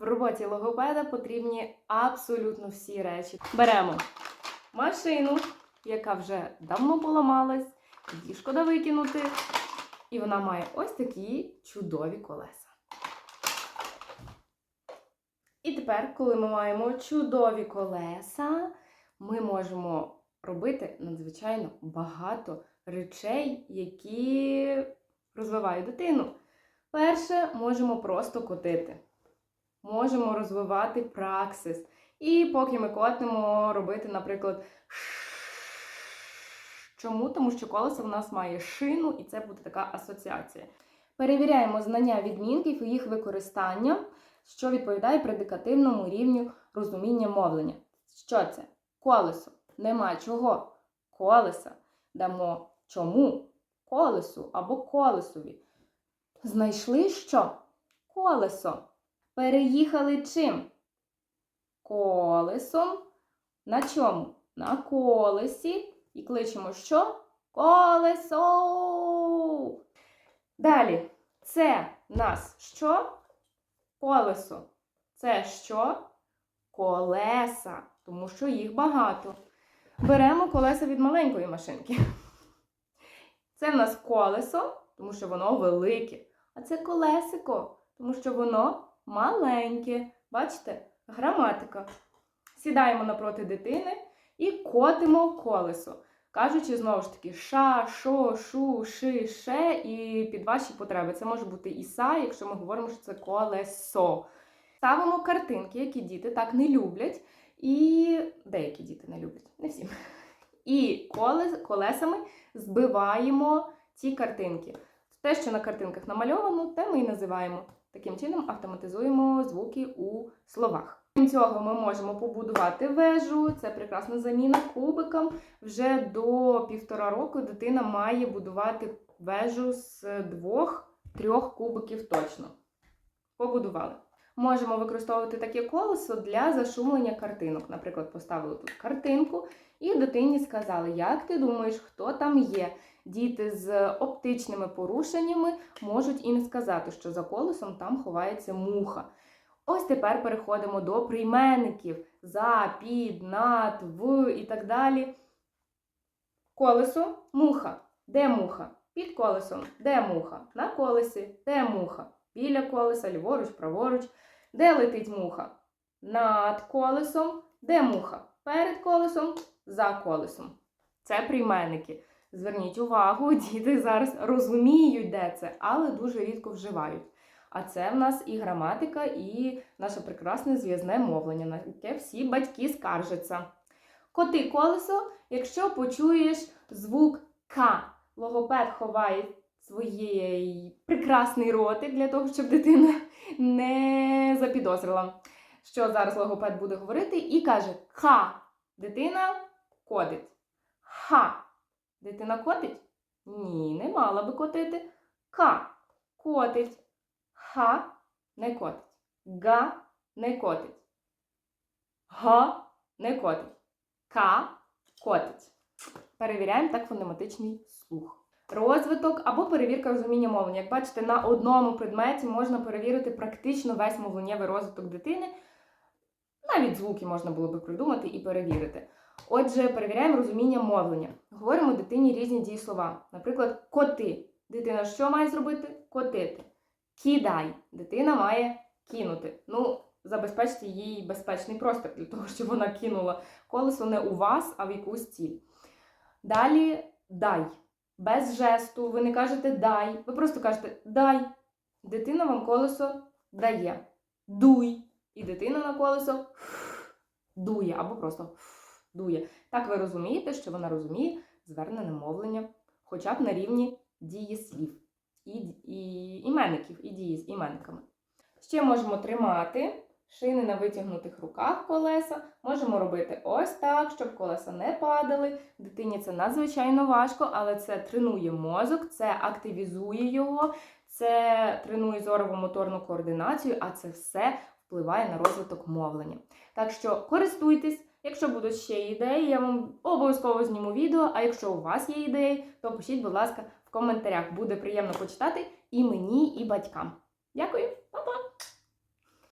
В роботі логопеда потрібні абсолютно всі речі. Беремо машину, яка вже давно поламалась, її шкода викинути. І вона має ось такі чудові колеса. І тепер, коли ми маємо чудові колеса, ми можемо робити надзвичайно багато речей, які розвивають дитину. Перше, можемо просто котити. Можемо розвивати праксис. І поки ми котимо, робити, наприклад, чому? Тому що колесо в нас має шину, і це буде така асоціація. Перевіряємо знання відмінків і їх використання, що відповідає предикативному рівню розуміння мовлення. Що це? Колесо. Нема чого. Колеса. Дамо чому? Колесу або колесові. Знайшли що? Колесо. Переїхали чим? Колесом. На чому? На колесі. І кличемо що? Колесо. Далі. Це нас що? Колесо. Це що? Колеса. Тому що їх багато. Беремо колеса від маленької машинки. Це в нас колесо, тому що воно велике. А це колесико, тому що воно маленьке. Бачите? Граматика. Сідаємо напроти дитини і котимо колесо. Кажучи, знову ж таки, ша, шо, шу, ши, ше, і під ваші потреби. Це може бути і са, якщо ми говоримо, що це колесо. Ставимо картинки, які діти так не люблять, і деякі діти не люблять, не всі. І колес, колесами збиваємо ці картинки. Те, що на картинках намальовано, те ми і називаємо. Таким чином автоматизуємо звуки у словах. Крім цього, ми можемо побудувати вежу. Це прекрасна заміна кубикам. Вже до півтора року дитина має будувати вежу з двох-трьох кубиків точно. Побудували. Можемо використовувати таке колесо для зашумлення картинок. Наприклад, поставили тут картинку і дитині сказали, як ти думаєш, хто там є. Діти з оптичними порушеннями можуть і не сказати, що за колесом там ховається муха. Ось тепер переходимо до прийменників за, під, над, в і так далі. Колесо муха. Де муха? Під колесом. Де муха? На колесі. Де муха? Біля колеса, ліворуч, праворуч. Де летить муха? Над колесом. Де муха? Перед колесом, за колесом. Це прийменники. Зверніть увагу, діти зараз розуміють, де це, але дуже рідко вживають. А це в нас і граматика, і наше прекрасне зв'язне мовлення, на яке всі батьки скаржаться. Коти колесо, якщо почуєш звук К, логопед ховає свій прекрасний ротик для того, щоб дитина не запідозрила, що зараз логопед буде говорити, і каже Ха, дитина кодить. Ха. Дитина котить? Ні, не мала би котити. К. Котить. Ха не котить. Га не котить. Га не котить. К котить. Перевіряємо так фонематичний слух. Розвиток або перевірка розуміння мовлення. Як бачите, на одному предметі можна перевірити практично весь мовленнєвий розвиток дитини. Навіть звуки можна було би придумати і перевірити. Отже, перевіряємо розуміння мовлення. Говоримо дитині різні дієслова. Наприклад, коти. Дитина що має зробити? Котити. Кидай. Дитина має кинути. Ну, забезпечте їй безпечний простір для того, щоб вона кинула колесо не у вас, а в якусь ціль. Далі дай. Без жесту. Ви не кажете дай. Ви просто кажете дай. Дитина вам колесо дає. Дуй. І дитина на колесо дує або просто дує. Так ви розумієте, що вона розуміє звернене мовлення, хоча б на рівні дієслів і, і іменників, і дії з іменниками. Ще можемо тримати шини на витягнутих руках колеса. Можемо робити ось так, щоб колеса не падали. Дитині це надзвичайно важко, але це тренує мозок, це активізує його, це тренує зорово-моторну координацію, а це все впливає на розвиток мовлення. Так що користуйтесь. Якщо будуть ще ідеї, я вам обов'язково зніму відео. А якщо у вас є ідеї, то пишіть, будь ласка, в коментарях. Буде приємно почитати і мені, і батькам. Дякую, па-па!